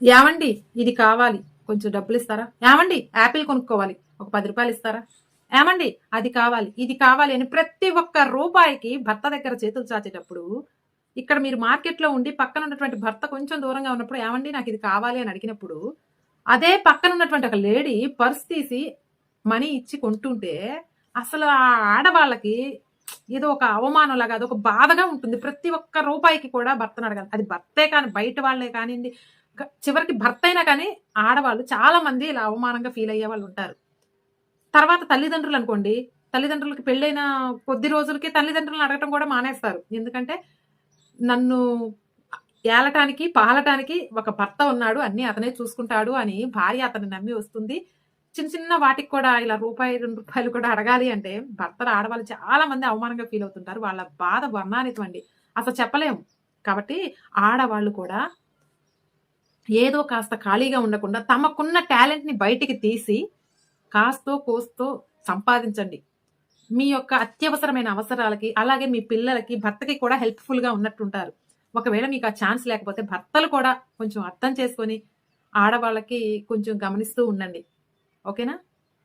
ఏమండి ఇది కావాలి. కొంచెం డబ్బులు ఇస్తారా? ఏమండి యాపిల్ కొనుక్కోవాలి. ఒక పది రూపాయలు ఇస్తారా? ఏమండి అది కావాలి ఇది కావాలి అని ప్రతి ఒక్క రూపాయికి భర్త దగ్గర చేతులు చాచేటప్పుడు ఇక్కడ మీరు మార్కెట్లో ఉండి పక్కన ఉన్నటువంటి భర్త కొంచెం దూరంగా ఉన్నప్పుడు ఏమండి నాకు ఇది కావాలి అని అడిగినప్పుడు అదే పక్కన ఉన్నటువంటి ఒక లేడీ పర్స్ తీసి మనీ ఇచ్చి కొంటుంటే అసలు ఆ ఆడవాళ్ళకి ఏదో ఒక అవమానం లాగా అదొక బాధగా ఉంటుంది. ప్రతి ఒక్క రూపాయికి కూడా భర్తను అడగాలి. అది భర్తే కానీ బయట వాళ్ళే కానివ్వండి చివరికి భర్త అయినా కానీ ఆడవాళ్ళు చాలా మంది ఇలా అవమానంగా ఫీల్ అయ్యే వాళ్ళు ఉంటారు. తర్వాత తల్లిదండ్రులు అనుకోండి తల్లిదండ్రులకి పెళ్ళైన కొద్ది రోజులకి తల్లిదండ్రులను అడగటం కూడా మానేస్తారు. ఎందుకంటే నన్ను ఏలటానికి పాలటానికి ఒక భర్త ఉన్నాడు అన్ని అతనే చూసుకుంటాడు అని భార్య అతన్ని నమ్మి వస్తుంది. చిన్న చిన్న వాటికి కూడా ఇలా రూపాయి రెండు రూపాయలు కూడా అడగాలి అంటే భర్తలు ఆడవాళ్ళు చాలా మంది అవమానంగా ఫీల్ అవుతుంటారు. వాళ్ళ బాధ వర్ణానితం అండి అసలు చెప్పలేము. కాబట్టి ఆడవాళ్ళు కూడా ఏదో కాస్త ఖాళీగా ఉండకుండా తమకున్న టాలెంట్ని బయటికి తీసి కాస్తో కోస్తో సంపాదించండి. మీ యొక్క అత్యవసరమైన అవసరాలకి అలాగే మీ పిల్లలకి భర్తకి కూడా హెల్ప్ఫుల్గా ఉన్నట్టుంటారు. ఒకవేళ మీకు ఆ ఛాన్స్ లేకపోతే భర్తలు కూడా కొంచెం అర్థం చేసుకొని ఆడవాళ్ళకి కొంచెం గమనిస్తూ ఉండండి. ఓకేనా?